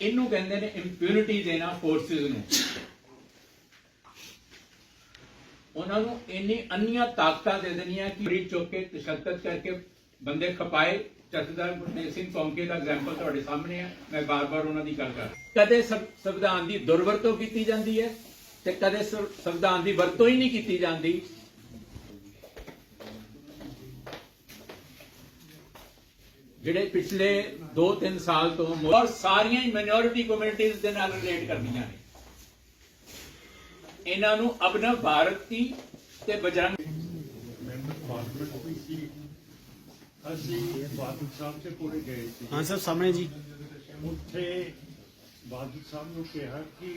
ਇਹਨੂੰ ਕਹਿੰਦੇ ਨੇ ਇੰਪਿਊਨਿਟੀ ਦੇਣਾ ਫੋਰਸਿਸ ਨੂੰ। ਉਹਨਾਂ ਨੂੰ ਇੰਨੀ ਅੰਨੀਆਂ ਤਾਕਤਾਂ ਦੇ ਦੇਣੀਆਂ ਕਿ ਬੜੀ ਚੁੱਕ ਕੇ ਤਸ਼ੱਦਦ ਕਰਕੇ ਬੰਦੇ ਖਪਾਏ। ਜਥੇਦਾਰ ਗੁਰਦੇਵ ਸਿੰਘ ਕੌਂਕੇ ਦਾ ਐਗਜ਼ਾਮਪਲ ਤੁਹਾਡੇ ਸਾਹਮਣੇ ਹੈ ਮੈਂ ਬਾਰ-ਬਾਰ ਉਹਨਾਂ ਦੀ ਗੱਲ ਕਰ ਕਦੇ ਸੰਵਿਧਾਨ ਦੀ ਦੁਰਵਰਤੋਂ ਕੀਤੀ ਜਾਂਦੀ ਹੈ ਤੇ ਕਦੇ ਸੰਵਿਧਾਨ ਦੀ ਵਰਤੋਂ ਹੀ ਨਹੀਂ ਕੀਤੀ ਜਾਂਦੀ। ਜਿਹੜੇ ਪਿਛਲੇ 2-3 ਸਾਲ ਤੋਂ ਔਰ ਸਾਰੀਆਂ ਹੀ ਮਾਈਨੋਰਿਟੀ ਕਮਿਊਨਿਟੀਆਂ ਦੇ ਨਾਲ ਰਿਲੇਟ ਕਰਦੀਆਂ ਨੇ। ਇਹਨਾਂ ਨੂੰ ਅਬਨਾ ਭਾਰਤੀ ਤੇ ਬਜਰੰਗ ਅਸੀਂ ਬਾਦਲ ਸਾਹਿਬ ਦੇ ਕੋਲ ਗਏ ਸੀ। ਹਾਂ ਸਰ ਸਾਹਮਣੇ ਜੀ। ਉੱਥੇ ਬਾਦਲ ਸਾਹਿਬ ਨੂੰ ਕਿਹਾ ਕਿ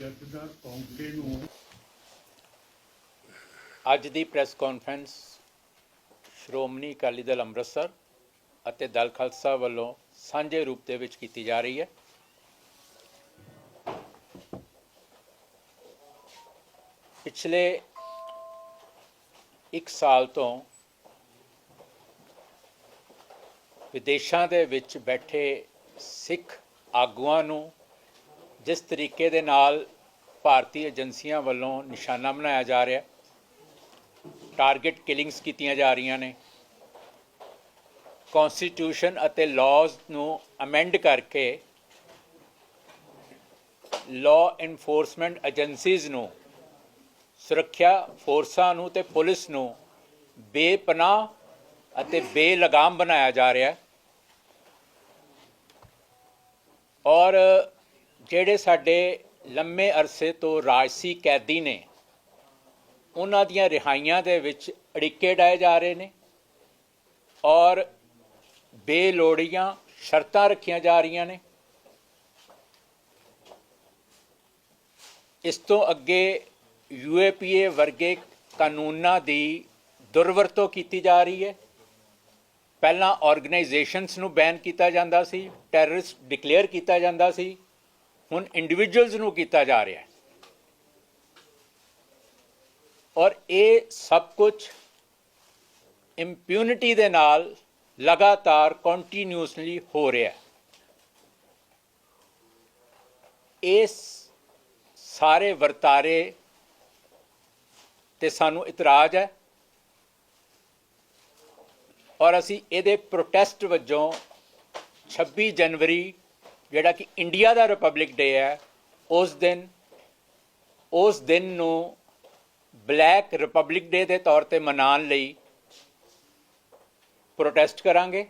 ਜਥੇਦਾਰ ਕੌਂਕੇ ਨੂੰ ਅੱਜ ਦੀ ਪ੍ਰੈਸ ਕਾਨਫਰੰਸ ਸ਼੍ਰੋਮਣੀ ਅਕਾਲੀ ਦਲ ਅੰਮ੍ਰਿਤਸਰ ਅਤੇ ਦਲ ਖਾਲਸਾ ਵੱਲੋਂ ਸਾਂਝੇ ਰੂਪ ਦੇ ਵਿੱਚ ਕੀਤੀ ਜਾ ਰਹੀ ਹੈ। ਪਿਛਲੇ 1 ਸਾਲ ਤੋਂ ਵਿਦੇਸ਼ਾਂ ਦੇ ਵਿੱਚ ਬੈਠੇ ਸਿੱਖ ਆਗੂਆਂ ਨੂੰ ਜਿਸ ਤਰੀਕੇ ਦੇ ਨਾਲ ਭਾਰਤੀ ਏਜੰਸੀਆਂ ਵੱਲੋਂ ਨਿਸ਼ਾਨਾ ਬਣਾਇਆ ਜਾ ਰਿਹਾ ਟਾਰਗੇਟ ਕਿਲਿੰਗਸ ਕੀਤੀਆਂ ਜਾ ਰਹੀਆਂ ਨੇ ਕਨਸਟੀਟਿਊਸ਼ਨ ਅਤੇ ਲਾਜ਼ ਨੂੰ ਅਮੈਂਡ ਕਰਕੇ ਲਾਅ ਇਨਫੋਰਸਮੈਂਟ ਏਜੰਸੀਜ਼ ਨੂੰ, ਸੁਰੱਖਿਆ ਫੋਰਸਾਂ ਨੂੰ ਤੇ ਪੁਲਿਸ ਨੂੰ ਬੇਪਨਾਹ ਅਤੇ ਬੇਲਗਾਮ ਬਣਾਇਆ ਜਾ ਰਿਹਾ ਹੈ। ਔਰ ਜਿਹੜੇ ਸਾਡੇ ਲੰਮੇ ਅਰਸੇ ਤੋਂ ਰਾਜਸੀ ਕੈਦੀ ਨੇ, ਉਹਨਾਂ ਦੀਆਂ ਰਿਹਾਈਆਂ ਦੇ ਵਿੱਚ ਅੜਿੱਕੇ ਡਾਏ ਜਾ ਰਹੇ ਨੇ। ਔਰ ਬੇਲੋੜੀਆਂ ਸ਼ਰਤਾਂ ਰੱਖੀਆਂ ਜਾ ਰਹੀਆਂ ਨੇ। ਇਸ ਤੋਂ ਅੱਗੇ ਯੂਏਪੀਏ ਵਰਗੇ ਕਾਨੂੰਨਾਂ ਦੀ ਦੁਰਵਰਤੋਂ ਕੀਤੀ ਜਾ ਰਹੀ ਹੈ। ਪਹਿਲਾਂ ਆਰਗੇਨਾਈਜੇਸ਼ਨਸ ਨੂੰ ਬੈਨ ਕੀਤਾ ਜਾਂਦਾ ਸੀ, ਟੈਰਰਿਸਟ ਡਿਕਲੇਅਰ ਕੀਤਾ ਜਾਂਦਾ ਸੀ, ਹੁਣ ਇੰਡੀਵਿਜੂਅਲਸ ਨੂੰ ਕੀਤਾ ਜਾ ਰਿਹਾ ਹੈ। ਔਰ ਇਹ ਸਭ ਕੁਝ ਇੰਪਿਊਨਿਟੀ ਦੇ ਨਾਲ ਲਗਾਤਾਰ ਕੰਟੀਨਿਊਸਲੀ ਹੋ ਰਿਹਾ ਇਸ ਸਾਰੇ ਵਰਤਾਰੇ ਤੇ ਸਾਨੂੰ ਇਤਰਾਜ਼ ਹੈ ਔਰ ਅਸੀਂ ਇਹਦੇ ਪ੍ਰੋਟੈਸਟ ਵਜੋਂ 26 ਜਨਵਰੀ, ਜਿਹੜਾ ਕਿ ਇੰਡੀਆ ਦਾ ਰਿਪਬਲਿਕ ਡੇ ਹੈ, ਉਸ ਦਿਨ ਉਸ ਦਿਨ ਨੂੰ ਬਲੈਕ ਰਿਪਬਲਿਕ ਡੇ ਦੇ ਤੌਰ ਤੇ ਮਨਾਉਣ ਲਈ ਪ੍ਰੋਟੈਸਟ ਕਰਾਂਗੇ।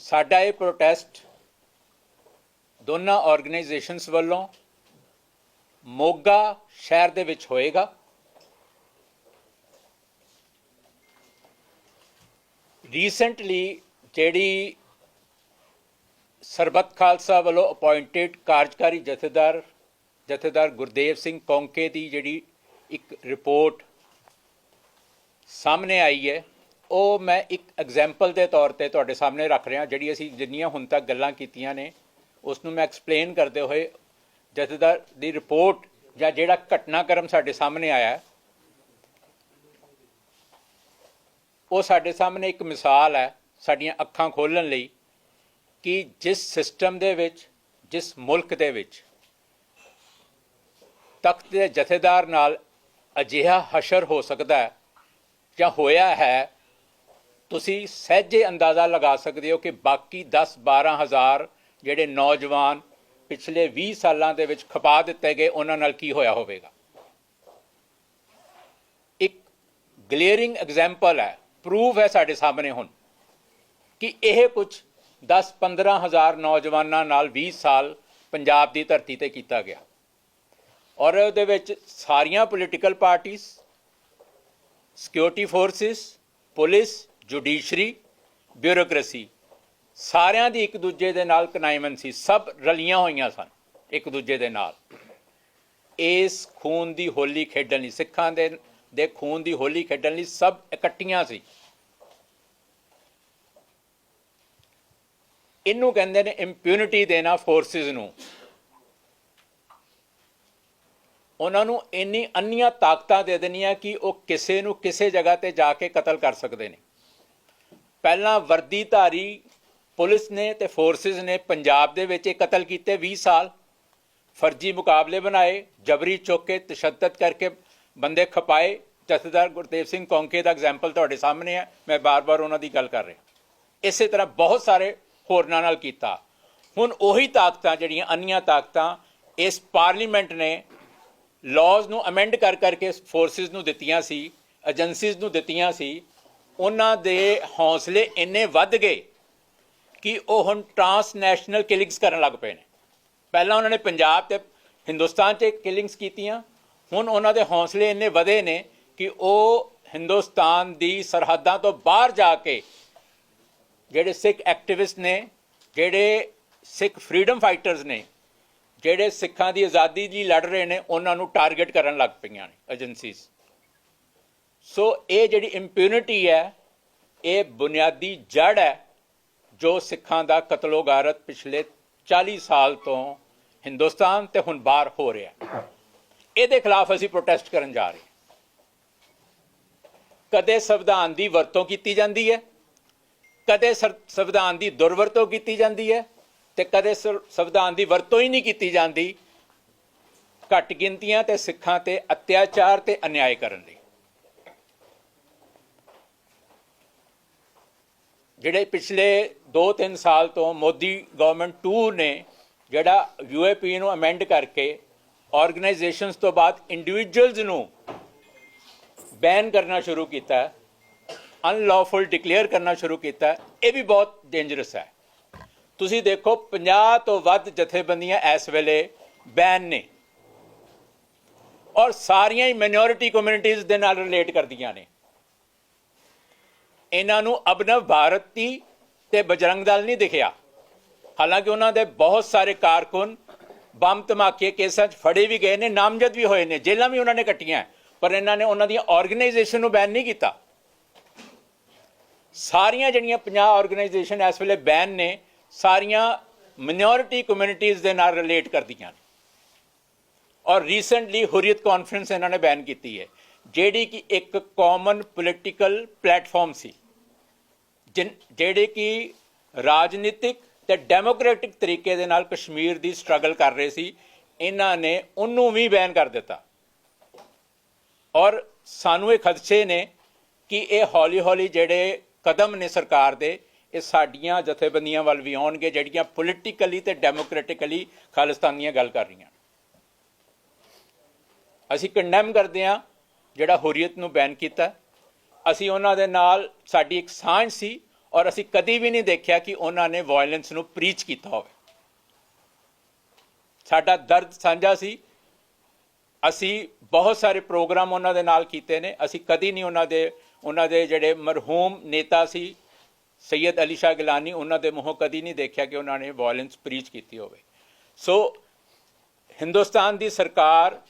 ਸਾਡਾ ਇਹ ਪ੍ਰੋਟੈਸਟ ਦੋਨਾਂ ਆਰਗੇਨਾਈਜੇਸ਼ਨਸ ਵੱਲੋਂ ਮੋਗਾ ਸ਼ਹਿਰ ਦੇ ਵਿੱਚ ਹੋਏਗਾ। ਰੀਸੈਂਟਲੀ ਜਿਹੜੀ ਸਰਬੱਤ ਖਾਲਸਾ ਵੱਲੋਂ ਅਪਾਇੰਟਡ ਕਾਰਜਕਾਰੀ ਜਥੇਦਾਰ ਜਥੇਦਾਰ ਗੁਰਦੇਵ ਸਿੰਘ ਕੌਂਕੇ ਦੀ ਜਿਹੜੀ ਇੱਕ ਰਿਪੋਰਟ ਸਾਹਮਣੇ ਆਈ ਹੈ। ਉਹ ਮੈਂ ਇੱਕ ਐਗਜ਼ਾਮਪਲ ਦੇ ਤੌਰ ਤੇ ਤੁਹਾਡੇ ਸਾਹਮਣੇ ਰੱਖ ਰਿਹਾ, ਜਿਹੜੀ ਅਸੀਂ ਜਿੰਨੀਆਂ ਹੁਣ ਤੱਕ ਗੱਲਾਂ ਕੀਤੀਆਂ ਨੇ ਉਸ ਨੂੰ ਮੈਂ ਐਕਸਪਲੇਨ ਕਰਦੇ ਹੋਏ ਜਥੇਦਾਰ ਦੀ ਰਿਪੋਰਟ ਜਾਂ ਜਿਹੜਾ ਘਟਨਾਕ੍ਰਮ ਸਾਡੇ ਸਾਹਮਣੇ ਆਇਆ, ਉਹ ਸਾਡੇ ਸਾਹਮਣੇ ਇੱਕ ਮਿਸਾਲ ਹੈ ਸਾਡੀਆਂ ਅੱਖਾਂ ਖੋਲਣ ਲਈ ਕਿ ਜਿਸ ਸਿਸਟਮ ਦੇ ਵਿੱਚ, ਜਿਸ ਮੁਲਕ ਦੇ ਵਿੱਚ ਤਖਤ ਦੇ ਜਥੇਦਾਰ ਨਾਲ ਅਜਿਹਾ ਹਸ਼ਰ ਹੋ ਸਕਦਾ ਹੈ ਜਾਂ ਹੋਇਆ ਹੈ, ਤੁਸੀਂ ਸਹਿਜੇ ਅੰਦਾਜ਼ਾ ਲਗਾ ਸਕਦੇ ਹੋ ਕਿ ਬਾਕੀ 10 12 ਹਜ਼ਾਰ ਜਿਹੜੇ ਨੌਜਵਾਨ ਪਿਛਲੇ 20 ਸਾਲਾਂ ਦੇ ਵਿੱਚ ਖਪਾ ਦਿੱਤੇ ਗਏ, ਉਹਨਾਂ ਨਾਲ ਕੀ ਹੋਇਆ ਹੋਵੇਗਾ? ਇੱਕ ਗਲੇਅਰਿੰਗ ਐਗਜ਼ਾਮਪਲ ਹੈ ਪ੍ਰੂਫ ਹੈ ਸਾਡੇ ਸਾਹਮਣੇ ਹੁਣ ਕਿ ਇਹ ਕੁਝ 10 15 ਹਜ਼ਾਰ ਨੌਜਵਾਨਾਂ ਨਾਲ 20 ਸਾਲ ਪੰਜਾਬ ਦੀ ਧਰਤੀ ਤੇ ਕੀਤਾ ਗਿਆ। ਔਰ ਉਹਦੇ ਵਿੱਚ ਸਾਰੀਆਂ ਪੋਲੀਟੀਕਲ ਪਾਰਟੀਆਂ security forces police judiciary bureaucracy ਸਾਰਿਆਂ ਦੀ ਇੱਕ ਦੂਜੇ ਦੇ ਨਾਲ ਕਨਾਈਮਨ ਸੀ। ਸਭ ਰਲੀਆਂ ਹੋਈਆਂ ਸਨ ਇੱਕ ਦੂਜੇ ਦੇ ਨਾਲ। ਇਸ ਖੂਨ ਦੀ ਹੋਲੀ ਖੇਡਣ ਲਈ, ਸਿੱਖਾਂ ਦੇ ਦੇ ਖੂਨ ਦੀ ਹੋਲੀ ਖੇਡਣ ਲਈ ਸਭ ਇਕੱਠੀਆਂ ਸੀ। ਇਹਨੂੰ ਕਹਿੰਦੇ ਨੇ ਇੰਪਿਊਨਿਟੀ ਦੇਣਾ ਫੋਰਸਿਸ ਨੂੰ। ਉਹਨਾਂ ਨੂੰ ਇੰਨੀ ਅੰਨੀਆਂ ਤਾਕਤਾਂ ਦੇ ਦੇਣੀਆਂ ਕਿ ਉਹ ਕਿਸੇ ਨੂੰ ਕਿਸੇ ਜਗ੍ਹਾ ਤੇ ਜਾ ਕੇ ਕਤਲ ਕਰ ਸਕਦੇ ਨੇ। ਪਹਿਲਾਂ ਵਰਦੀਧਾਰੀ ਪੁਲਿਸ ਨੇ ਤੇ ਫੋਰਸਿਸ ਨੇ ਪੰਜਾਬ ਦੇ ਵਿੱਚ ਇਹ ਕਤਲ ਕੀਤੇ 20 ਸਾਲ। ਫਰਜ਼ੀ ਮੁਕਾਬਲੇ ਬਣਾਏ, ਜਬਰੀ ਚੁੱਕ ਕੇ ਤਸ਼ੱਦਦ ਕਰਕੇ ਬੰਦੇ ਖਪਾਏ। ਜਥੇਦਾਰ ਗੁਰਦੇਵ ਸਿੰਘ ਕੌਂਕੇ ਦਾ ਐਗਜ਼ਾਮਪਲ ਤੁਹਾਡੇ ਸਾਹਮਣੇ ਹੈ। ਮੈਂ ਬਾਰ-ਬਾਰ ਉਹਨਾਂ ਦੀ ਗੱਲ ਕਰ ਰਿਹਾ। ਇਸੇ ਤਰ੍ਹਾਂ ਬਹੁਤ ਸਾਰੇ ਹੋਰਨਾਂ ਨਾਲ ਕੀਤਾ। ਹੁਣ ਉਹੀ ਤਾਕਤਾਂ, ਜਿਹੜੀਆਂ ਅੰਨੀਆਂ ਤਾਕਤਾਂ ਇਸ ਪਾਰਲੀਮੈਂਟ ਨੇ ਲਾਜ਼ ਨੂੰ ਅਮੈਂਡ ਕਰ ਕਰਕੇ ਫੋਰਸਿਸ ਨੂੰ ਦਿੱਤੀਆਂ ਸੀ ਏਜੰਸੀਜ਼ ਨੂੰ ਦਿੱਤੀਆਂ ਸੀ, ਉਹਨਾਂ ਦੇ ਹੌਸਲੇ ਇੰਨੇ ਵੱਧ ਗਏ ਕਿ ਉਹ ਹੁਣ ਟਰਾਂਸਨੈਸ਼ਨਲ ਕਿਲਿੰਗਸ ਕਰਨ ਲੱਗ ਪਏ ਨੇ। ਪਹਿਲਾਂ ਉਹਨਾਂ ਨੇ ਪੰਜਾਬ ਤੇ ਹਿੰਦੁਸਤਾਨ 'ਚ ਕਿਲਿੰਗਸ ਕੀਤੀਆਂ, ਹੁਣ ਉਹਨਾਂ ਦੇ ਹੌਸਲੇ ਇੰਨੇ ਵਧੇ ਨੇ ਕਿ ਉਹ ਹਿੰਦੁਸਤਾਨ ਦੀ ਸਰਹੱਦਾਂ ਤੋਂ ਬਾਹਰ ਜਾ ਕੇ ਜਿਹੜੇ ਸਿੱਖ ਐਕਟਿਵਿਸਟ ਨੇ, ਜਿਹੜੇ ਸਿੱਖ ਫਰੀडम ਫਾਈਟਰਸ ਨੇ ਜਿਹੜੇ ਸਿੱਖਾਂ ਦੀ ਆਜ਼ਾਦੀ ਲਈ ਲੜ ਰਹੇ ਨੇ, ਉਹਨਾਂ ਨੂੰ ਟਾਰਗੇਟ ਕਰਨ ਲੱਗ ਪਈਆਂ ਨੇ ਏਜੰਸੀਜ਼ ਸੋ ਇਹ ਜਿਹੜੀ ਇੰਪਿਊਨਿਟੀ ਹੈ, ਇਹ ਬੁਨਿਆਦੀ ਜੜ ਹੈ, ਜੋ ਸਿੱਖਾਂ ਦਾ ਕਤਲੋਗਾਰਤ ਪਿਛਲੇ 40 ਸਾਲ ਤੋਂ ਹਿੰਦੁਸਤਾਨ ਤੇ ਹੁਣ ਬਾਹਰ ਹੋ ਰਿਹਾ ਇਹਦੇ ਖਿਲਾਫ ਅਸੀਂ ਪ੍ਰੋਟੈਸਟ ਕਰਨ ਜਾ ਰਹੇ ਹਾਂ। ਕਦੇ ਸੰਵਿਧਾਨ ਦੀ ਵਰਤੋਂ ਕੀਤੀ ਜਾਂਦੀ ਹੈ, ਕਦੇ ਸਰ- ਸੰਵਿਧਾਨ ਦੀ ਦੁਰਵਰਤੋਂ ਕੀਤੀ ਜਾਂਦੀ ਹੈ ਤੇ ਕਦੇ ਸਰ- ਸੰਵਿਧਾਨ ਦੀ ਵਰਤੋਂ ਹੀ ਨਹੀਂ ਕੀਤੀ ਜਾਂਦੀ ਘੱਟ ਗਿਣਤੀਆਂ ਤੇ ਸਿੱਖਾਂ ਤੇ ਅਤਿਆਚਾਰ ਤੇ ਅਨਿਆਏ ਕਰਨ ਲਈ। ਜਿਹੜੇ ਪਿਛਲੇ 2-3 ਸਾਲ ਤੋਂ ਮੋਦੀ ਗਵਰਨਮੈਂਟ ਟੂਰ ਨੇ, ਜਿਹੜਾ ਯੂਏਪੀ ਨੂੰ ਅਮੈਂਡ ਕਰਕੇ ਆਰਗੇਨਾਈਜੇਸ਼ਨਸ ਤੋਂ ਬਾਅਦ ਇੰਡੀਵਿਜੂਅਲਸ ਨੂੰ ਬੈਨ ਕਰਨਾ ਸ਼ੁਰੂ ਕੀਤਾ ਅਨਲੌਫੁਲ ਡਿਕਲੇਅਰ ਕਰਨਾ ਸ਼ੁਰੂ ਕੀਤਾ, ਇਹ ਵੀ ਬਹੁਤ ਡੇਂਜਰਸ ਹੈ। ਤੁਸੀਂ ਦੇਖੋ 50 ਤੋਂ ਵੱਧ ਜਥੇਬੰਦੀਆਂ ਇਸ ਵੇਲੇ ਬੈਨ ਨੇ। ਔਰ ਸਾਰੀਆਂ ਹੀ ਮਿਨੋਰਿਟੀ ਕਮਿਊਨਿਟੀਜ਼ ਦੇ ਨਾਲ ਰਿਲੇਟ ਕਰਦੀਆਂ ਨੇ। ਇਹਨਾਂ ਨੂੰ ਅਬਨਵ ਭਾਰਤੀ ਤੇ ਬਜਰੰਗ ਦਲ ਨਹੀਂ ਦਿਖਿਆ। ਹਾਲਾਂਕਿ ਉਹਨਾਂ ਦੇ ਬਹੁਤ ਸਾਰੇ ਕਾਰਕੁਨ ਬੰਬ ਧਮਾਕੇ ਕੇਸਾਂ 'ਚ ਫੜੇ ਵੀ ਗਏ ਨੇ, ਨਾਮਜ਼ਦ ਵੀ ਹੋਏ ਨੇ, ਜੇਲ੍ਹਾਂ ਵੀ ਉਹਨਾਂ ਨੇ ਕੱਟੀਆਂ, ਪਰ ਇਹਨਾਂ ਨੇ ਉਹਨਾਂ ਦੀਆਂ ਆਰਗੇਨਾਈਜੇਸ਼ਨ ਨੂੰ ਬੈਨ ਨਹੀਂ ਕੀਤਾ। ਸਾਰੀਆਂ ਜਿਹੜੀਆਂ 50 ਆਰਗੇਨਾਈਜੇਸ਼ਨ ਇਸ ਵੇਲੇ ਬੈਨ ਨੇ ਸਾਰੀਆਂ ਮਿਨੋਰਿਟੀ ਕਮਿਊਨਿਟੀਜ਼ ਦੇ ਨਾਲ ਰਿਲੇਟ ਕਰਦੀਆਂ ਨੇ। ਔਰ ਰੀਸੈਂਟਲੀ ਹੁਰੀਅਤ ਕਾਨਫਰੰਸ ਇਹਨਾਂ ਨੇ ਬੈਨ ਕੀਤੀ ਹੈ, ਜਿਹੜੀ ਕਿ ਇੱਕ ਕਾਮਨ ਪੋਲੀਟੀਕਲ ਪਲੇਟਫਾਰਮ ਸੀ ਜਿਹੜੇ ਕਿ ਰਾਜਨੀਤਿਕ ਤੇ ਡੈਮੋਕ੍ਰੈਟਿਕ ਤਰੀਕੇ ਦੇ ਨਾਲ ਕਸ਼ਮੀਰ ਦੀ ਸਟਰਗਲ ਕਰ ਰਹੇ ਸੀ, ਇਹਨਾਂ ਨੇ ਉਹਨੂੰ ਵੀ ਬੈਨ ਕਰ ਦਿੱਤਾ। ਔਰ ਸਾਨੂੰ ਇਹ ਖਦਸ਼ੇ ਨੇ ਕਿ ਇਹ ਹੌਲੀ-ਹੌਲੀ ਜਿਹੜੇ ਕਦਮ ਨੇ ਸਰਕਾਰ ਦੇ ਇਹ ਸਾਡੀਆਂ ਜਥੇਬੰਦੀਆਂ ਵੱਲ ਵੀ ਆਉਣਗੇ, ਜਿਹੜੀਆਂ ਪੋਲੀਟੀਕਲੀ ਤੇ ਡੈਮੋਕ੍ਰੈਟਿਕਲੀ ਖਾਲਿਸਤਾਨ ਦੀਆਂ ਗੱਲ ਕਰ ਰਹੀਆਂ। ਅਸੀਂ ਕੰਡੈਮ ਕਰਦੇ ਹਾਂ ਜਿਹੜਾ ਹੁਰੀਅਤ ਨੂੰ ਬੈਨ ਕੀਤਾ। ਅਸੀਂ ਉਹਨਾਂ ਦੇ ਨਾਲ, ਸਾਡੀ ਇੱਕ ਸਾਂਝ ਸੀ ਔਰ ਅਸੀਂ ਕਦੀ ਵੀ ਨਹੀਂ ਦੇਖਿਆ ਕਿ ਉਹਨਾਂ ਨੇ ਵਾਇਲੈਂਸ ਨੂੰ ਪ੍ਰੀਚ ਕੀਤਾ ਹੋਵੇ। ਸਾਡਾ ਦਰਦ ਸਾਂਝਾ ਸੀ। ਅਸੀਂ ਬਹੁਤ ਸਾਰੇ ਪ੍ਰੋਗਰਾਮ ਉਹਨਾਂ ਦੇ ਨਾਲ ਕੀਤੇ ਨੇ। ਅਸੀਂ ਕਦੀ ਨਹੀਂ ਉਹਨਾਂ ਦੇ ਉਹਨਾਂ ਦੇ ਜਿਹੜੇ ਮਰਹੂਮ ਨੇਤਾ ਸੀ ਸੈਯਦ ਅਲੀ ਸ਼ਾਹ ਗਿਲਾਨੀ ਉਹਨਾਂ ਦੇ ਮੂੰਹੋਂ ਕਦੀ ਨਹੀਂ ਦੇਖਿਆ ਕਿ ਉਹਨਾਂ ਨੇ ਵਾਇਲੈਂਸ ਪ੍ਰੀਚ ਕੀਤੀ ਹੋਵੇ। ਸੋ ਹਿੰਦੁਸਤਾਨ ਦੀ ਸਰਕਾਰ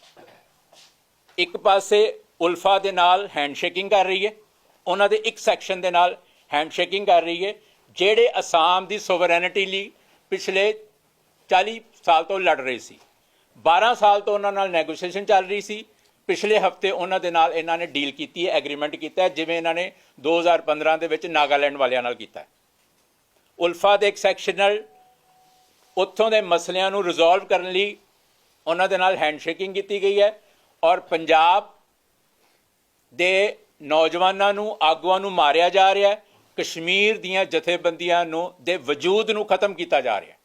ਇੱਕ ਪਾਸੇ ਉਲਫਾ ਦੇ ਨਾਲ ਹੈਂਡਸ਼ੇਕਿੰਗ ਕਰ ਰਹੀ ਹੈ, ਉਹਨਾਂ ਦੇ ਇੱਕ ਸੈਕਸ਼ਨ ਦੇ ਨਾਲ ਹੈਂਡਸ਼ੇਕਿੰਗ ਕਰ ਰਹੀ ਹੈ, ਜਿਹੜੇ ਅਸਾਮ ਦੀ ਸੋਵਰੈਨਿਟੀ ਲਈ ਪਿਛਲੇ 40 ਸਾਲ ਤੋਂ ਲੜ ਰਹੇ ਸੀ। 12 ਸਾਲ ਤੋਂ ਉਹਨਾਂ ਨਾਲ ਨੈਗੋਸ਼ੀਏਸ਼ਨ ਚੱਲ ਰਹੀ ਸੀ। ਪਿਛਲੇ ਹਫ਼ਤੇ ਉਹਨਾਂ ਦੇ ਨਾਲ ਇਹਨਾਂ ਨੇ ਡੀਲ ਕੀਤੀ ਹੈ, ਐਗਰੀਮੈਂਟ ਕੀਤਾ ਹੈ, ਜਿਵੇਂ ਇਹਨਾਂ ਨੇ 2015 ਦੇ ਵਿੱਚ ਨਾਗਾਲੈਂਡ ਵਾਲਿਆਂ ਨਾਲ ਕੀਤਾ ਉਲਫਾ ਦੇ ਇੱਕ ਸੈਕਸ਼ਨਲ ਉੱਥੋਂ ਦੇ ਮਸਲਿਆਂ ਨੂੰ ਰਿਜ਼ੋਲਵ ਕਰਨ ਲਈ ਉਹਨਾਂ ਦੇ ਨਾਲ ਹੈਂਡਸ਼ੇਕਿੰਗ ਕੀਤੀ ਗਈ ਹੈ ਔਰ ਪੰਜਾਬ ਦੇ ਨੌਜਵਾਨਾਂ ਨੂੰ, ਆਗੂਆਂ ਨੂੰ ਮਾਰਿਆ ਜਾ ਰਿਹਾ ਹੈ। ਕਸ਼ਮੀਰ ਦੀਆਂ ਜਥੇਬੰਦੀਆਂ ਨੂੰ, ਦੇ ਵਜੂਦ ਨੂੰ ਖਤਮ ਕੀਤਾ ਜਾ ਰਿਹਾ ਹੈ।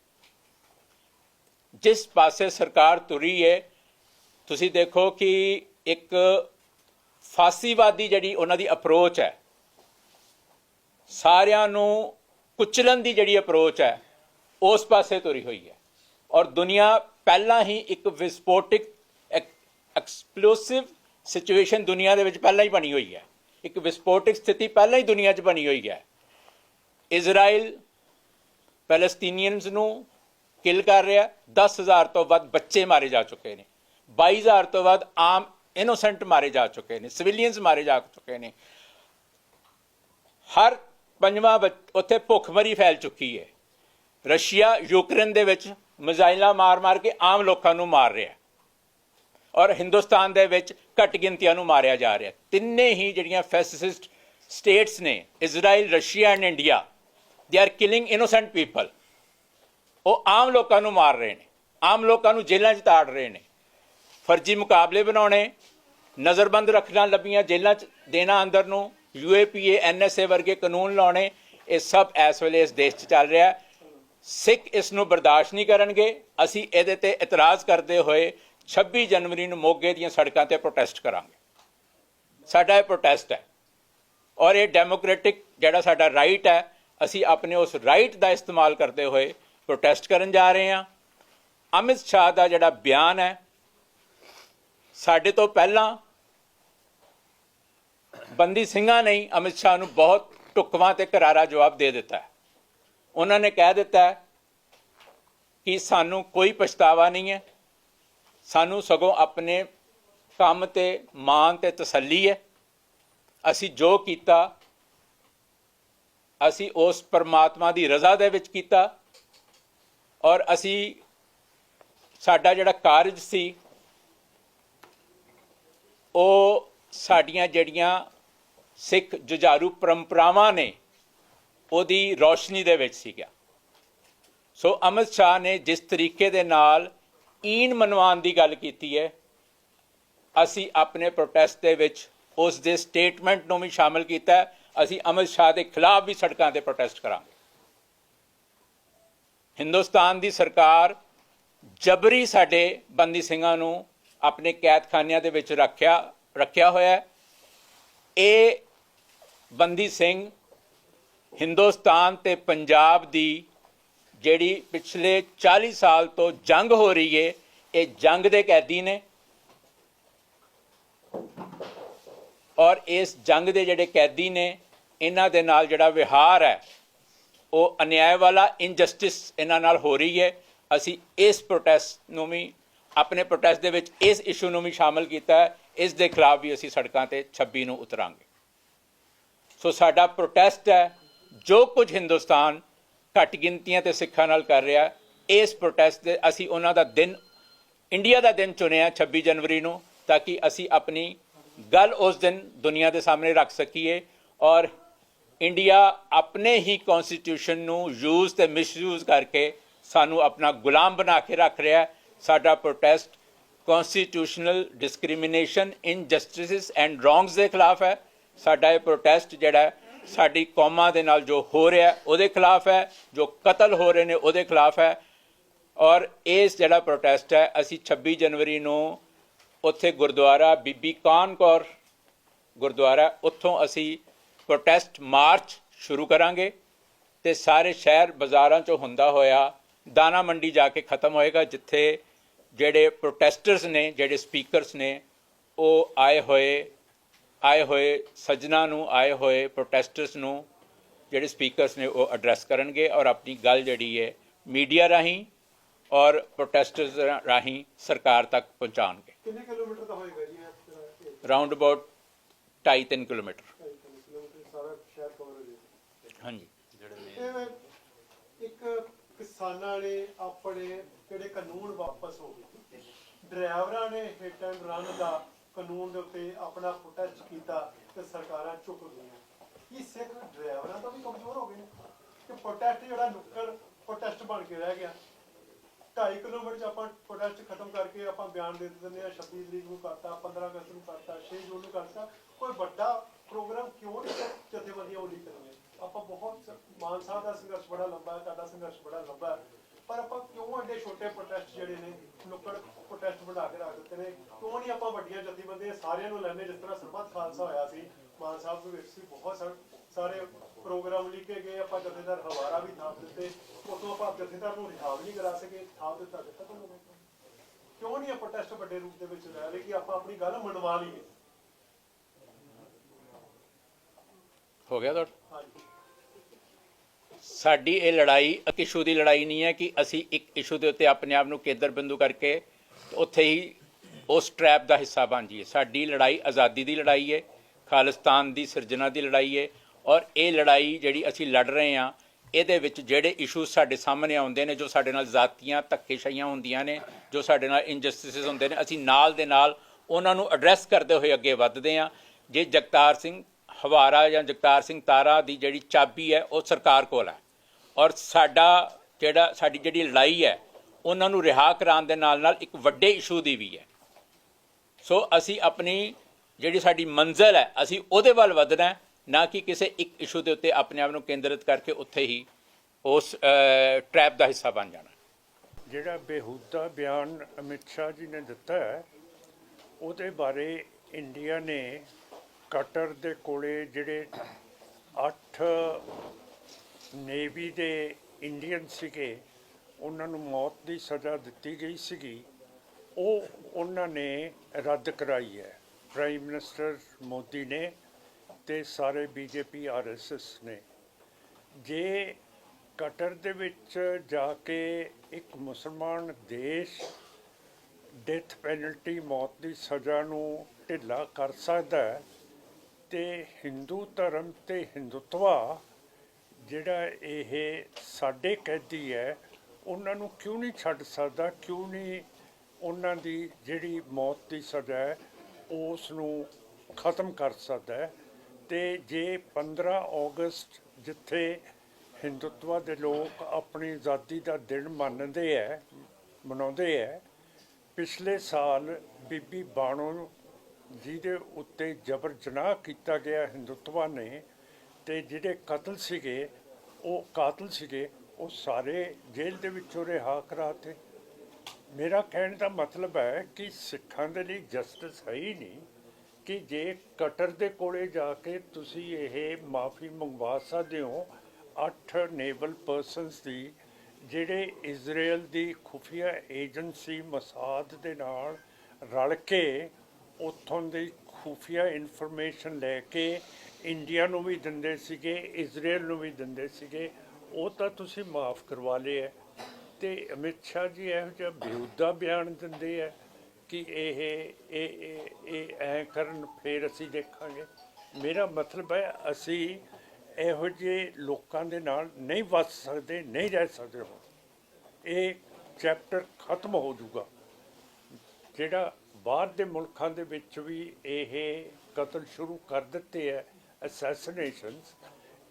ਜਿਸ ਪਾਸੇ ਸਰਕਾਰ ਤੁਰੀ ਹੈ ਤੁਸੀਂ ਦੇਖੋ ਕਿ ਇੱਕ ਫਾਸੀਵਾਦੀ ਜਿਹੜੀ ਉਹਨਾਂ ਦੀ ਅਪਰੋਚ ਹੈ, ਸਾਰਿਆਂ ਨੂੰ ਕੁਚਲਣ ਦੀ ਜਿਹੜੀ ਅਪਰੋਚ ਹੈ, ਉਸ ਪਾਸੇ ਤੁਰੀ ਹੋਈ ਹੈ। ਔਰ ਦੁਨੀਆ ਪਹਿਲਾਂ ਹੀ ਇੱਕ ਵਿਸਫੋਟਿਕ ਐਕਸਪਲੋਸਿਵ ਸਿਚੁਏਸ਼ਨ ਦੁਨੀਆ ਦੇ ਵਿੱਚ ਪਹਿਲਾਂ ਹੀ ਬਣੀ ਹੋਈ ਹੈ। ਇੱਕ ਵਿਸਫੋਟਿਕ ਸਥਿਤੀ ਪਹਿਲਾਂ ਹੀ ਦੁਨੀਆ 'ਚ ਬਣੀ ਹੋਈ ਹੈ। ਇਜ਼ਰਾਈਲ ਪੈਲਸਤੀਨੀਅਨਸ ਨੂੰ ਕਿਲ ਕਰ ਰਿਹਾ 10000 ਤੋਂ ਵੱਧ ਬੱਚੇ ਮਾਰੇ ਜਾ ਚੁੱਕੇ ਨੇ। 22000 ਤੋਂ ਵੱਧ ਆਮ ਇਨੋਸੈਂਟ ਮਾਰੇ ਜਾ ਚੁੱਕੇ ਨੇ ਸਿਵਿਲੀਅਨਸ ਮਾਰੇ ਜਾ ਚੁੱਕੇ ਨੇ। ਹਰ ਪੰਜਵਾਂ ਬੱਚ- ਉੱਥੇ ਭੁੱਖਮਰੀ ਫੈਲ ਚੁੱਕੀ ਹੈ। ਰਸ਼ੀਆ, ਯੂਕਰੇਨ ਦੇ ਵਿੱਚ ਮਿਜ਼ਾਈਲਾਂ ਮਾਰ-ਮਾਰ ਕੇ ਆਮ ਲੋਕਾਂ ਨੂੰ ਮਾਰ ਰਿਹਾ ਔਰ ਹਿੰਦੁਸਤਾਨ ਦੇ ਵਿੱਚ ਘੱਟ ਗਿਣਤੀਆਂ ਨੂੰ ਮਾਰਿਆ ਜਾ ਰਿਹਾ ਤਿੰਨੇ ਹੀ ਜਿਹੜੀਆਂ ਫੈਸਿਸਟ ਸਟੇਟਸ ਨੇ, Israel, Russia and India they are killing innocent people ਉਹ ਆਮ ਲੋਕਾਂ ਨੂੰ ਮਾਰ ਰਹੇ ਨੇ। ਆਮ ਲੋਕਾਂ ਨੂੰ ਜੇਲ੍ਹਾਂ 'ਚ ਤਾੜ ਰਹੇ ਨੇ। ਫਰਜ਼ੀ ਮੁਕਾਬਲੇ ਬਣਾਉਣੇ, ਨਜ਼ਰਬੰਦ ਰੱਖਣਾ, ਲੱਭੀਆਂ ਜੇਲ੍ਹਾਂ 'ਚ ਦੇਣਾ ਅੰਦਰ ਨੂੰ ਯੂਏਪੀਏ ਐਨਐਸਏ ਵਰਗੇ ਕਾਨੂੰਨ ਲਾਉਣੇ, ਇਹ ਸਭ ਇਸ ਵੇਲੇ ਇਸ ਦੇਸ਼ 'ਚ ਚੱਲ ਰਿਹਾ। ਸਿੱਖ ਇਸ ਨੂੰ ਬਰਦਾਸ਼ਤ ਨਹੀਂ ਕਰਨਗੇ। ਅਸੀਂ ਇਹਦੇ ਤੇ ਇਤਰਾਜ਼ ਕਰਦੇ ਹੋਏ 26 ਜਨਵਰੀ ਨੂੰ ਮੋਗੇ ਦੀਆਂ ਸੜਕਾਂ ਤੇ ਪ੍ਰੋਟੈਸਟ ਕਰਾਂਗੇ। ਸਾਡਾ ਇਹ ਪ੍ਰੋਟੈਸਟ ਹੈ। ਔਰ ਇਹ ਡੈਮੋਕ੍ਰੈਟਿਕ ਜਿਹੜਾ ਸਾਡਾ ਰਾਈਟ ਹੈ, ਅਸੀਂ ਆਪਣੇ ਉਸ ਰਾਈਟ ਦਾ ਇਸਤੇਮਾਲ ਕਰਦੇ ਹੋਏ ਪ੍ਰੋਟੈਸਟ ਕਰਨ ਜਾ ਰਹੇ ਹਾਂ। ਅਮਿਤ ਸ਼ਾਹ ਦਾ ਜਿਹੜਾ ਬਿਆਨ ਹੈ ਸਾਡੇ ਤੋਂ ਪਹਿਲਾਂ ਬੰਦੀ ਸਿੰਘਾਂ ਨੇ ਅਮਿਤ ਸ਼ਾਹ ਨੂੰ ਬਹੁਤ ਟੁਕਵਾਂ ਤੇ ਕਰਾਰਾ ਜਵਾਬ ਦੇ ਦਿੱਤਾ ਉਹਨਾਂ ਨੇ ਕਹਿ ਦਿੱਤਾ ਕਿ ਸਾਨੂੰ ਕੋਈ ਪਛਤਾਵਾ ਨਹੀਂ ਹੈ। ਸਾਨੂੰ ਸਗੋਂ ਆਪਣੇ ਕੰਮ ਤੇ ਮਾਣ ਤੇ ਤਸੱਲੀ ਹੈ। ਅਸੀਂ ਜੋ ਕੀਤਾ, ਅਸੀਂ ਉਸ ਪਰਮਾਤਮਾ ਦੀ ਰਜ਼ਾ ਦੇ ਵਿੱਚ ਕੀਤਾ ਔਰ ਅਸੀਂ ਸਾਡਾ ਜਿਹੜਾ ਕਾਰਜ ਸੀ ਉਹ ਸਾਡੀਆਂ ਜਿਹੜੀਆਂ ਸਿੱਖ ਜੁਝਾਰੂ ਪਰੰਪਰਾਵਾਂ ਨੇ, ਉਹਦੀ ਰੌਸ਼ਨੀ ਦੇ ਵਿੱਚ ਸੀਗਾ। ਸੋ ਅਮਿਤ ਸ਼ਾਹ ਨੇ ਜਿਸ ਤਰੀਕੇ ਦੇ ਨਾਲ ਈਨ ਮਨਵਾਨ ਦੀ ਗੱਲ ਕੀਤੀ ਹੈ, ਅਸੀਂ ਆਪਣੇ ਪ੍ਰੋਟੈਸਟ ਦੇ ਵਿੱਚ ਉਸ ਦੇ ਸਟੇਟਮੈਂਟ ਨੂੰ ਵੀ ਸ਼ਾਮਲ ਕੀਤਾ ਅਸੀਂ ਅਮਿਤ ਸ਼ਾਹ ਦੇ ਖਿਲਾਫ ਵੀ ਸੜਕਾਂ ਤੇ ਪ੍ਰੋਟੈਸਟ ਕਰਾਂਗੇ। ਹਿੰਦੁਸਤਾਨ ਦੀ ਸਰਕਾਰ ਜਬਰੀ ਸਾਡੇ ਬੰਦੀ ਸਿੰਘਾਂ ਨੂੰ ਆਪਣੇ ਕੈਦਖਾਨਿਆਂ ਦੇ ਵਿੱਚ ਰੱਖਿਆ ਰੱਖਿਆ ਹੋਇਆ ਹੈ। ਇਹ ਬੰਦੀ ਸਿੰਘ ਹਿੰਦੁਸਤਾਨ ਤੇ ਪੰਜਾਬ ਦੀ ਜਿਹੜੀ ਪਿਛਲੇ 40 ਸਾਲ ਤੋਂ ਜੰਗ ਹੋ ਰਹੀ ਹੈ ਇਹ ਜੰਗ ਦੇ ਕੈਦੀ ਨੇ। ਔਰ ਇਸ ਜੰਗ ਦੇ ਜਿਹੜੇ ਕੈਦੀ ਨੇ, ਇਹਨਾਂ ਦੇ ਨਾਲ ਜਿਹੜਾ ਵਿਹਾਰ ਹੈ, ਉਹ ਅਨਿਆਏ ਵਾਲਾ ਇਨਜਸਟਿਸ ਇਹਨਾਂ ਨਾਲ ਹੋ ਰਹੀ ਹੈ ਅਸੀਂ ਇਸ ਪ੍ਰੋਟੈਸਟ ਨੂੰ ਵੀ ਆਪਣੇ ਪ੍ਰੋਟੈਸਟ ਦੇ ਵਿੱਚ ਇਸ ਇਸ਼ੂ ਨੂੰ ਵੀ ਸ਼ਾਮਲ ਕੀਤਾ ਹੈ। ਇਸ ਦੇ ਖਿਲਾਫ ਵੀ ਅਸੀਂ ਸੜਕਾਂ ਤੇ 26 ਨੂੰ ਉਤਰਾਂਗੇ। ਸੋ ਸਾਡਾ ਪ੍ਰੋਟੈਸਟ ਹੈ, ਜੋ ਕੁਝ ਹਿੰਦੁਸਤਾਨ ਘੱਟ ਗਿਣਤੀਆਂ ਤੇ ਸਿੱਖਾਂ ਨਾਲ ਕਰ ਰਿਹਾ ਇਸ ਪ੍ਰੋਟੈਸਟ ਦੇ ਅਸੀਂ ਉਹਨਾਂ ਦਾ ਦਿਨ ਇੰਡੀਆ ਦਾ ਦਿਨ ਚੁਣਿਆ 26 ਜਨਵਰੀ ਨੂੰ, ਤਾਂ ਕਿ ਅਸੀਂ ਆਪਣੀ ਗੱਲ ਉਸ ਦਿਨ ਦੁਨੀਆ ਦੇ ਸਾਹਮਣੇ ਰੱਖ ਸਕੀਏ ਔਰ ਇੰਡੀਆ ਆਪਣੇ ਹੀ ਕਨਸਟੀਟਿਊਸ਼ਨ ਨੂੰ ਯੂਜ਼ ਤੇ ਮਿਸਯੂਜ਼ ਕਰਕੇ ਸਾਨੂੰ ਆਪਣਾ ਗੁਲਾਮ ਬਣਾ ਕੇ ਰੱਖ ਰਿਹਾ ਹੈ। ਸਾਡਾ protest constitutional discrimination injustices and wrongs ਦੇ ਖਿਲਾਫ ਹੈ। ਸਾਡਾ ਇਹ ਪ੍ਰੋਟੈਸਟ ਜਿਹੜਾ ਸਾਡੀ ਕੌਮਾਂ ਦੇ ਨਾਲ ਜੋ ਹੋ ਰਿਹਾ ਉਹਦੇ ਖਿਲਾਫ ਹੈ। ਜੋ ਕਤਲ ਹੋ ਰਹੇ ਨੇ, ਉਹਦੇ ਖਿਲਾਫ ਹੈ। ਔਰ ਇਸ ਜਿਹੜਾ ਪ੍ਰੋਟੈਸਟ ਹੈ, ਅਸੀਂ 26 ਜਨਵਰੀ ਨੂੰ ਉੱਥੇ ਗੁਰਦੁਆਰਾ ਬੀਬੀ ਕਾਨ ਕੌਰ ਗੁਰਦੁਆਰਾ, ਉੱਥੋਂ ਅਸੀਂ ਪ੍ਰੋਟੈਸਟ ਮਾਰਚ ਸ਼ੁਰੂ ਕਰਾਂਗੇ। ਤੇ ਸਾਰੇ ਸ਼ਹਿਰ ਬਾਜ਼ਾਰਾਂ 'ਚੋਂ ਹੁੰਦਾ ਹੋਇਆ ਦਾਣਾ ਮੰਡੀ ਜਾ ਕੇ ਖਤਮ ਹੋਏਗਾ, ਜਿੱਥੇ ਜਿਹੜੇ ਪ੍ਰੋਟੈਸਟਰਸ ਨੇ ਜਿਹੜੇ ਸਪੀਕਰਸ ਨੇ ਉਹ ਆਏ ਹੋਏ ਆਏ ਹੋਏ ਸੱਜਣਾ ਨੂੰ ਆਏ ਹੋਏ ਪ੍ਰੋਟੈਸਟਰਸ ਨੂੰ ਜਿਹੜੇ ਸਪੀਕਰਸ ਨੇ ਉਹ ਐਡਰੈਸ ਕਰਨਗੇ ਔਰ ਆਪਣੀ ਗੱਲ ਜਿਹੜੀ ਹੈ ਮੀਡੀਆ ਰਾਹੀਂ ਔਰ ਪ੍ਰੋਟੈਸਟਰਸ ਰਾਹੀਂ ਸਰਕਾਰ ਤੱਕ ਪਹੁੰਚਾਉਣਗੇ। ਕਿੰਨੇ ਕਿਲੋਮੀਟਰ ਦਾ ਹੋਏਗਾ ਜੀ ਰਾਉਂਡ ਅਬਾਊਟ 2.5 ਕਿਲੋਮੀਟਰ। ਹਾਂਜੀ। ਇਹ ਇੱਕ ਕਿਸਾਨਾਂ ਨੇ ਆਪਣੇ ਜਿਹੜੇ ਕਾਨੂੰਨ ਵਾਪਸ ਹੋ ਗਏ ਡਰਾਈਵਰਾਂ ਨੇ ਹਿੱਟ ਐਂਡ ਰਨ ਦਾ ਕਾਨੂੰਨ ਦੇ ਉੱਤੇ ਆਪਣਾ ਪ੍ਰੋਟੈਸਟ ਕੀਤਾ ਤੇ ਸਰਕਾਰਾਂ ਝੁਕ ਗਈਆਂ। ਕੀ ਸਿੱਖ ਡਰਾਈਵਰਾਂ ਤੋਂ ਵੀ ਕਮਜ਼ੋਰ ਹੋ ਗਏ ਨੇ ਕਿ ਪ੍ਰੋਟੈਸਟ ਜਿਹੜਾ ਨੁੱਕਰ ਪ੍ਰੋਟੈਸਟ ਬਣ ਕੇ ਰਹਿ ਗਿਆ। 2.5 ਕਿਲੋਮੀਟਰ ਚ ਆਪਾਂ ਪ੍ਰੋਟੈਸਟ ਖਤਮ ਕਰਕੇ ਆਪਾਂ ਬਿਆਨ ਦੇ ਦਿੰਦੇ ਆ 26 ਤਰੀਕ ਨੂੰ ਕਰਤਾ 15 ਅਗਸਤ ਨੂੰ ਕਰਤਾ 6 ਜੂਨ ਨੂੰ ਕਰਤਾ। ਕੋਈ ਵੱਡਾ ਪ੍ਰੋਗਰਾਮ ਕਿਉਂ ਨਹੀਂ ਜਥੇਬੰਦੀਆਂ ਆਪਾਂ ਬਹੁਤ ਮਾਨ ਸਾਹਿਬ ਦਾ ਸੰਘਰਸ਼ ਬੜਾ ਲੰਬਾ ਹੈ ਤੁਹਾਡਾ ਸੰਘਰਸ਼ ਬੜਾ ਲੰਬਾ ਹੈ। ਪਰ ਆਪਾਂ ਕਿਉਂ ਐਡੇ ਛੋਟੇ ਪ੍ਰੋਟੈਸਟ ਜਿਹੜੇ ਨੇ ਨੁੱਕੜ ਪ੍ਰੋਟੈਸਟ ਬਣਾ ਕੇ ਰੱਖ ਦਿੱਤੇ ਨੇ? ਕਿਉਂ ਨਹੀਂ ਆਪਾਂ ਵੱਡੀਆਂ ਜਥੇਬੰਦੀਆਂ ਸਾਰਿਆਂ ਨੂੰ ਲੈਣੇ ਜਿਸ ਤਰ੍ਹਾਂ ਸਰਬੱਤ ਖਾਲਸਾ ਹੋਇਆ ਸੀ ਮਾਨ ਸਾਹਿਬ ਦੇ ਵਿੱਚ ਸੀ ਬਹੁਤ ਸਾਰੇ ਪ੍ਰੋਗਰਾਮ ਲਿਖੇ ਗਏ ਆਪਾਂ ਜਥੇਦਾਰ ਹਵਾਰਾ ਵੀ ਥਾਪ ਦਿੱਤੇ। ਉਦੋਂ ਆਪਾਂ ਜਥੇਦਾਰ ਨੂੰ ਰਿਹਾ ਵੀ ਨਹੀਂ ਕਰਾ ਸਕੇ। ਥਾਪ ਦਿੱਤਾ ਦਿੱਤਾ ਤੁਹਾਨੂੰ ਕਿਉਂ ਨਹੀਂ ਇਹ ਪ੍ਰੋਟੈਸਟ ਵੱਡੇ ਰੂਪ ਦੇ ਵਿੱਚ ਲੈ ਰਹੇ ਕਿ ਆਪਾਂ ਆਪਣੀ ਗੱਲ ਮਨਵਾ ਲਈਏ? ਹੋ ਗਿਆ ਤੁਹਾਡਾ? ਹਾਂਜੀ। ਸਾਡੀ ਇਹ ਲੜਾਈ ਇੱਕ ਇਸ਼ੂ ਦੀ ਲੜਾਈ ਨਹੀਂ ਹੈ ਕਿ ਅਸੀਂ ਇੱਕ ਇਸ਼ੂ ਦੇ ਉੱਤੇ ਆਪਣੇ ਆਪ ਨੂੰ ਕੇਂਦਰ ਬਿੰਦੂ ਕਰਕੇ ਉੱਥੇ ਹੀ ਉਸ ਟ੍ਰੈਪ ਦਾ ਹਿੱਸਾ ਬਣ ਜਾਈਏ। ਸਾਡੀ ਲੜਾਈ ਆਜ਼ਾਦੀ ਦੀ ਲੜਾਈ ਹੈ, ਖਾਲਿਸਤਾਨ ਦੀ ਸਿਰਜਣਾ ਦੀ ਲੜਾਈ ਹੈ ਔਰ ਇਹ ਲੜਾਈ ਜਿਹੜੀ ਅਸੀਂ ਲੜ ਰਹੇ ਹਾਂ, ਇਹਦੇ ਵਿੱਚ ਜਿਹੜੇ ਇਸ਼ੂ ਸਾਡੇ ਸਾਹਮਣੇ ਆਉਂਦੇ ਨੇ, ਜੋ ਸਾਡੇ ਨਾਲ ਜ਼ਾਤੀਆਂ ਧੱਕੇਸ਼ਾਹੀਆਂ ਹੁੰਦੀਆਂ ਨੇ, ਜੋ ਸਾਡੇ ਨਾਲ ਇਨਜਸਟਿਸਿਸ ਹੁੰਦੇ ਨੇ, ਅਸੀਂ ਨਾਲ ਦੇ ਨਾਲ ਉਹਨਾਂ ਨੂੰ ਐਡਰੈਸ ਕਰਦੇ ਹੋਏ ਅੱਗੇ ਵੱਧਦੇ ਹਾਂ। ਜੇ ਜਗਤਾਰ ਸਿੰਘ ਹਵਾਰਾ ਜਾਂ ਜਗਤਾਰ ਸਿੰਘ ਤਾਰਾ ਦੀ ਜਿਹੜੀ ਚਾਬੀ ਹੈ, ਉਹ ਸਰਕਾਰ ਕੋਲ ਹੈ। ਔਰ ਸਾਡਾ ਜਿਹੜਾ, ਸਾਡੀ ਜਿਹੜੀ ਲੜਾਈ ਹੈ, ਉਹਨਾਂ ਨੂੰ ਰਿਹਾ ਕਰਾਉਣ ਦੇ ਨਾਲ ਨਾਲ ਇੱਕ ਵੱਡੇ ਇਸ਼ੂ ਦੀ ਵੀ ਹੈ। ਸੋ ਅਸੀਂ ਆਪਣੀ ਜਿਹੜੀ ਸਾਡੀ ਮੰਜ਼ਲ ਹੈ, ਅਸੀਂ ਉਹਦੇ ਵੱਲ ਵਧਣਾ ਨਾ ਕਿ ਕਿਸੇ ਇੱਕ ਇਸ਼ੂ ਦੇ ਉੱਤੇ ਆਪਣੇ ਆਪ ਨੂੰ ਕੇਂਦਰਿਤ ਕਰਕੇ ਉੱਥੇ ਹੀ ਉਸ ਟ੍ਰੈਪ ਦਾ ਹਿੱਸਾ ਬਣ ਜਾਣਾ। ਜਿਹੜਾ ਬੇਹੂਦਾ ਬਿਆਨ ਅਮਿਤ ਸ਼ਾਹ ਜੀ ਨੇ ਦਿੱਤਾ ਹੈ, ਉਹਦੇ ਬਾਰੇ ਇੰਡੀਆ ਨੇ ਕਟਰ ਦੇ ਕੋਲੇ ਜਿਹੜੇ 8 ਨੇਵੀ ਦੇ ਇੰਡੀਅਨ ਸੀਗੇ, ਉਹਨਾਂ ਨੂੰ ਮੌਤ ਦੀ ਸਜ਼ਾ ਦਿੱਤੀ ਗਈ ਸੀਗੀ। ਉਹ ਉਹਨਾਂ ਨੇ ਰੱਦ ਕਰਾਈ ਹੈ। ਪ੍ਰਾਈਮ ਮਿਨਿਸਟਰ ਮੋਦੀ ਨੇ ਤੇ ਸਾਰੇ ਬੀਜੇਪੀ ਆਰਐਸਐਸ ਨੇ। ਜੇ ਕਟਰ ਦੇ ਵਿੱਚ ਜਾ ਕੇ ਇੱਕ ਮੁਸਲਮਾਨ ਦੇਸ਼ ਡੈਥ ਪੈਨਲਟੀ ਮੌਤ ਦੀ ਸਜ਼ਾ ਨੂੰ ਢਿੱਲਾ ਕਰ ਸਕਦਾ ਹੈ ਤੇ ਹਿੰਦੂ ਧਰਮ ਤੇ ਹਿੰਦੂਤਵਾ ਜਿਹੜਾ ਇਹ ਸਾਡੇ ਕੈਦੀ ਹੈ, ਉਹਨਾਂ ਨੂੰ ਕਿਉਂ ਨਹੀਂ ਛੱਡ ਸਕਦਾ, ਕਿਉਂ ਨਹੀਂ ਉਹਨਾਂ ਦੀ ਜਿਹੜੀ ਮੌਤ ਦੀ ਸਜ਼ਾ ਹੈ, ਉਸ ਨੂੰ ਖਤਮ ਕਰ ਸਕਦਾ ਹੈ? ਤੇ ਜੇ 15 ਅਗਸਟ ਜਿੱਥੇ ਹਿੰਦੂਤਵਾ ਦੇ ਲੋਕ ਆਪਣੀ ਆਜ਼ਾਦੀ ਦਾ ਦਿਨ ਮੰਨਦੇ ਹੈ, ਮਨਾਉਂਦੇ ਹੈ, ਪਿਛਲੇ ਸਾਲ ਬੀਬੀ ਬਾਣੋ ਜਿਹਦੇ ਉੱਤੇ ਜਬਰ ਜਨਾਹ ਕੀਤਾ ਗਿਆ ਹਿੰਦੂਤਵਾ ਨੇ ਤੇ ਜਿਹੜੇ ਕਤਲ ਸੀਗੇ, ਉਹ ਕਾਤਲ ਸੀਗੇ, ਉਹ ਸਾਰੇ ਜੇਲ੍ਹ ਦੇ ਵਿੱਚੋਂ ਰਿਹਾ ਕਰਾਤੇ ਮੇਰਾ ਕਹਿਣ ਦਾ ਮਤਲਬ ਹੈ ਕਿ ਸਿੱਖਾਂ ਦੇ ਲਈ ਜਸਟਿਸ ਹੈ ਹੀ ਨਹੀਂ ਕਿ ਜੇ ਕਟਰ ਦੇ ਕੋਲੇ ਜਾ ਕੇ ਤੁਸੀਂ ਇਹ ਮਾਫੀ ਮੰਗਵਾ ਸਕਦੇ ਹੋ ਅੱਠ ਨੇਵਲ ਪਰਸਨਸ ਦੀ, ਜਿਹੜੇ ਇਜ਼ਰਾਈਲ ਦੀ ਖੁਫੀਆ ਏਜੰਸੀ ਮਸਾਦ ਦੇ ਨਾਲ ਰਲ ਕੇ ਉੱਥੋਂ ਦੀ ਖੁਫੀਆ ਇਨਫੋਰਮੇਸ਼ਨ ਲੈ ਕੇ ਇੰਡੀਆ ਨੂੰ ਵੀ ਦਿੰਦੇ ਸੀਗੇ, ਇਜ਼ਰਾਈਲ ਨੂੰ ਵੀ ਦਿੰਦੇ ਸੀਗੇ, ਉਹ ਤਾਂ ਤੁਸੀਂ ਮਾਫ ਕਰਵਾ ਲਏ ਹੈ। ਤੇ ਅਮਿਤ ਸ਼ਾਹ ਜੀ ਇਹੋ ਜਿਹਾ ਬੇਹੂਦਾ ਬਿਆਨ ਦਿੰਦੇ ਆ ਕਿ ਇਹ ਇਹ ਇਹ ਐ ਕਰਨ, ਫੇਰ ਅਸੀਂ ਦੇਖਾਂਗੇ। ਮੇਰਾ ਮਤਲਬ ਹੈ, ਅਸੀਂ ਇਹੋ ਜਿਹੇ ਲੋਕਾਂ ਦੇ ਨਾਲ ਨਹੀਂ ਵੱਸ ਸਕਦੇ, ਨਹੀਂ ਰਹਿ ਸਕਦੇ ਹੁਣ। ਇਹ ਚੈਪਟਰ ਖਤਮ ਹੋ ਜਾਊਗਾ, ਜਿਹੜਾ ਬਾਹਰ ਦੇ ਮੁਲਕਾਂ ਦੇ ਵਿੱਚ ਵੀ ਇਹ ਕਤਲ ਸ਼ੁਰੂ ਕਰ ਦਿੱਤੇ ਹੈ ਅਸੈਸੀਨੇਸ਼ਨਸ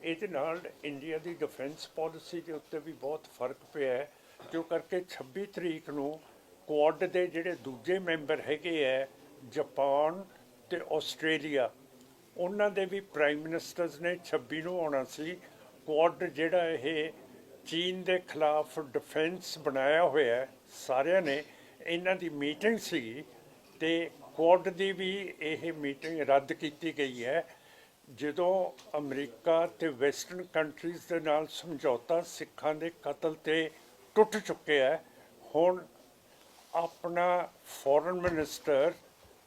ਇਹਦੇ ਨਾਲ ਇੰਡੀਆ ਦੀ ਡਿਫੈਂਸ ਪਾਲਿਸੀ ਦੇ ਉੱਤੇ ਵੀ ਬਹੁਤ ਫ਼ਰਕ ਪਿਆ ਹੈ ਕਿਉਂ ਕਰਕੇ 26 ਤਰੀਕ ਨੂੰ ਕੁਆਡ ਦੇ ਜਿਹੜੇ ਦੂਜੇ ਮੈਂਬਰ ਹੈਗੇ ਹੈ ਜਾਪਾਨ ਤੇ ਆਸਟ੍ਰੇਲੀਆ ਉਹਨਾਂ ਦੇ ਵੀ ਪ੍ਰਾਈਮ ਮਿਨਿਸਟਰਸ ਨੇ 26 ਨੂੰ ਆਉਣਾ ਸੀ। ਕੁਆਡ ਜਿਹੜਾ ਇਹ ਚੀਨ ਦੇ ਖਿਲਾਫ ਡਿਫੈਂਸ ਬਣਾਇਆ ਹੋਇਆ ਸਾਰਿਆਂ ਨੇ, ਇਹਨਾਂ ਦੀ ਮੀਟਿੰਗ ਸੀ ਤੇ ਕੁਆਡ ਦੀ ਵੀ ਇਹ ਮੀਟਿੰਗ ਰੱਦ ਕੀਤੀ ਗਈ ਹੈ। ਜਦੋਂ ਅਮਰੀਕਾ ਤੇ ਵੈਸਟਰਨ ਕੰਟਰੀਜ਼ ਦੇ ਨਾਲ ਸਮਝੌਤਾ ਸਿੱਖਾਂ ਦੇ ਕਤਲ ਤੇ ਟੁੱਟ ਚੁੱਕਿਆ ਹੈ, ਹੁਣ ਆਪਣਾ ਫੋਰਨ ਮਿਨਿਸਟਰ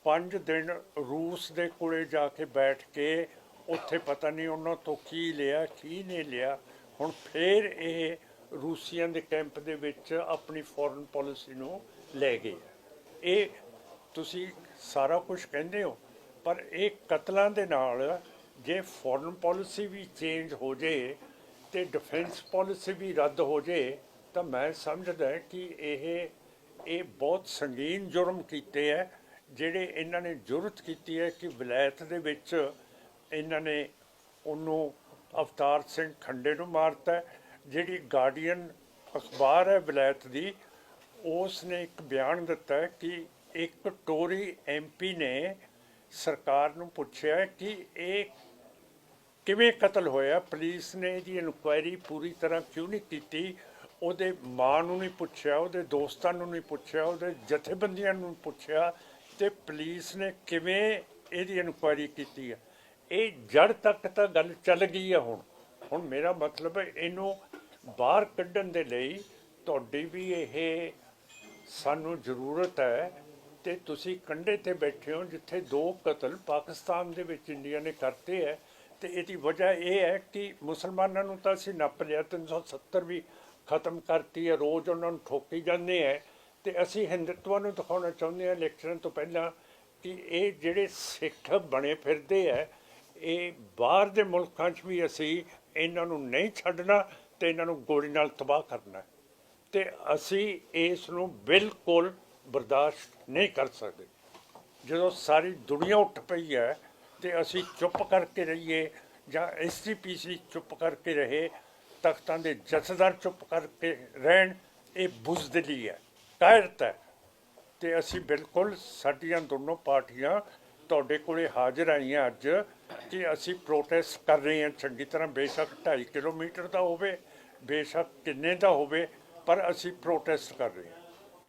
5 ਦਿਨ ਰੂਸ ਦੇ ਕੋਲੇ ਜਾ ਕੇ ਬੈਠ ਕੇ ਉੱਥੇ ਪਤਾ ਨਹੀਂ ਉਹਨਾਂ ਤੋਂ ਕੀ ਲਿਆ, ਕੀ ਨਹੀਂ ਲਿਆ। ਹੁਣ ਫੇਰ ਇਹ ਰੂਸੀਆਂ ਦੇ ਕੈਂਪ ਦੇ ਵਿੱਚ ਆਪਣੀ ਫੋਰਨ ਪਾਲਿਸੀ ਨੂੰ ਲੈ ਗਏ ਇਹ ਤੁਸੀਂ ਸਾਰਾ ਕੁਝ ਕਹਿੰਦੇ ਹੋ, ਪਰ ਇਹ ਕਤਲਾਂ ਦੇ ਨਾਲ ਜੇ ਫੋਰਨ ਪਾਲਿਸੀ ਵੀ ਚੇਂਜ ਹੋ ਜੇ ਤੇ ਡਿਫੈਂਸ ਪਾਲਿਸੀ ਵੀ ਰੱਦ ਹੋ ਜੇ, ਤਾਂ ਮੈਂ ਸਮਝਦਾ ਕਿ ਇਹ ਇਹ ਬਹੁਤ ਸੰਗੀਨ ਜੁਰਮ ਕੀਤੇ ਹੈ, ਜਿਹੜੇ ਇਹਨਾਂ ਨੇ ਜੁਰਤ ਕੀਤੀ ਹੈ ਕਿ ਵਿਲਾਇਤ ਦੇ ਵਿੱਚ ਇਹਨਾਂ ਨੇ ਉਹਨੂੰ ਅਵਤਾਰ ਸਿੰਘ ਖੰਡੇ ਨੂੰ ਮਾਰਤਾ ਜਿਹੜੀ ਗਾਰਡੀਅਨ ਅਖਬਾਰ ਹੈ ਵਿਲਾਇਤ ਦੀ, ਉਸ ਨੇ ਇੱਕ ਬਿਆਨ ਦਿੱਤਾ ਕਿ ਇੱਕ ਟੋਰੀ ਐਮਪੀ ਨੇ ਸਰਕਾਰ ਨੂੰ ਪੁੱਛਿਆ ਕਿ ਇਹ ਕਿਵੇਂ ਕਤਲ ਹੋਇਆ? ਪੁਲਿਸ ਨੇ ਇਹਦੀ ਇਨਕੁਆਇਰੀ ਪੂਰੀ ਤਰ੍ਹਾਂ ਕਿਉਂ ਨਹੀਂ ਕੀਤੀ? ਉਹਦੇ ਮਾਂ ਨੂੰ ਨਹੀਂ ਪੁੱਛਿਆ, ਉਹਦੇ ਦੋਸਤਾਂ ਨੂੰ ਨਹੀਂ ਪੁੱਛਿਆ, ਉਹਦੇ ਜਥੇਬੰਦੀਆਂ ਨੂੰ ਪੁੱਛਿਆ ਤੇ ਪੁਲਿਸ ਨੇ ਕਿਵੇਂ ਇਹਦੀ ਇਨਕੁਆਇਰੀ ਕੀਤੀ ਹੈ ਇਹ ਜੜ ਤੱਕ ਤਾਂ ਗੱਲ ਚੱਲ ਗਈ ਹੈ ਹੁਣ। ਹੁਣ ਮੇਰਾ ਮਤਲਬ ਹੈ ਇਹਨੂੰ ਬਾਹਰ ਕੱਢਣ ਦੇ ਲਈ ਤੁਹਾਡੀ ਵੀ ਇਹ ਸਾਨੂੰ ਜ਼ਰੂਰਤ ਹੈ ਤੇ ਤੁਸੀਂ ਕੰਢੇ ਤੇ ਬੈਠੇ ਹੋ ਜਿੱਥੇ ਦੋ ਕਤਲ ਪਾਕਿਸਤਾਨ ਦੇ ਵਿੱਚ ਇੰਡੀਆ ਨੇ ਕਰਤੇ ਹੈ, ਤੇ ਇਹਦੀ ਵਜ੍ਹਾ ਇਹ ਹੈ ਕਿ ਮੁਸਲਮਾਨਾਂ ਨੂੰ ਤਾਂ ਅਸੀਂ ਨੱਪ ਲਿਆ 370 ਵੀ ਖਤਮ ਕਰਤੀ ਹੈ, ਰੋਜ਼ ਉਹਨਾਂ ਨੂੰ ਠੋਕੀ ਜਾਂਦੇ ਹੈ ਤੇ ਅਸੀਂ ਹਿੰਦੂਤਵਾ ਨੂੰ ਦਿਖਾਉਣਾ ਚਾਹੁੰਦੇ ਹਾਂ ਇਲੈਕਸ਼ਨ ਤੋਂ ਪਹਿਲਾਂ ਕਿ ਇਹ ਜਿਹੜੇ ਸਿੱਖ ਬਣੇ ਫਿਰਦੇ ਹੈ, ਇਹ ਬਾਹਰ ਦੇ ਮੁਲਕਾਂ 'ਚ ਵੀ ਅਸੀਂ ਇਹਨਾਂ ਨੂੰ ਨਹੀਂ ਛੱਡਣਾ ਤੇ ਇਹਨਾਂ ਨੂੰ ਗੋਲੀ ਨਾਲ ਤਬਾਹ ਕਰਨਾ ਹੈ। ਤੇ ਅਸੀਂ ਇਸ ਨੂੰ ਬਿਲਕੁਲ ਬਰਦਾਸ਼ਤ ਨਹੀਂ ਕਰ ਸਕਦੇ। ਜਦੋਂ ਸਾਰੀ ਦੁਨੀਆ ਉੱਠ ਪਈ ਹੈ ਤੇ ਅਸੀਂ ਚੁੱਪ ਕਰਕੇ ਰਹੀਏ ਜਾਂ ਐਸਜੀਪੀਸੀ ਚੁੱਪ ਕਰਕੇ ਰਹੇ, ਤਖਤਾਂ ਦੇ ਜਥੇਦਾਰ ਚੁੱਪ ਕਰਕੇ ਰਹਿਣ, ਇਹ ਬੁਜ਼ਦਲੀ ਹੈ। ਕਾਇਰਤ ਹੈ। ਤੇ ਅਸੀਂ ਬਿਲਕੁਲ ਸਾਡੀਆਂ ਦੋਨੋਂ ਪਾਰਟੀਆਂ ਤੁਹਾਡੇ ਕੋਲੇ ਹਾਜ਼ਰ ਆਈਆਂ ਅੱਜ ਕਿ ਅਸੀਂ ਪ੍ਰੋਟੈਸਟ ਕਰ ਰਹੇ ਹਾਂ। ਚੰਗੀ ਤਰ੍ਹਾਂ ਬੇਸ਼ੱਕ 2.5 ਕਿਲੋਮੀਟਰ ਦਾ ਹੋਵੇ, ਬੇਸ਼ੱਕ ਕਿੰਨੇ ਦਾ ਹੋਵੇ, ਪਰ ਅਸੀਂ ਪ੍ਰੋਟੈਸਟ ਕਰ ਰਹੇ ਹਾਂ।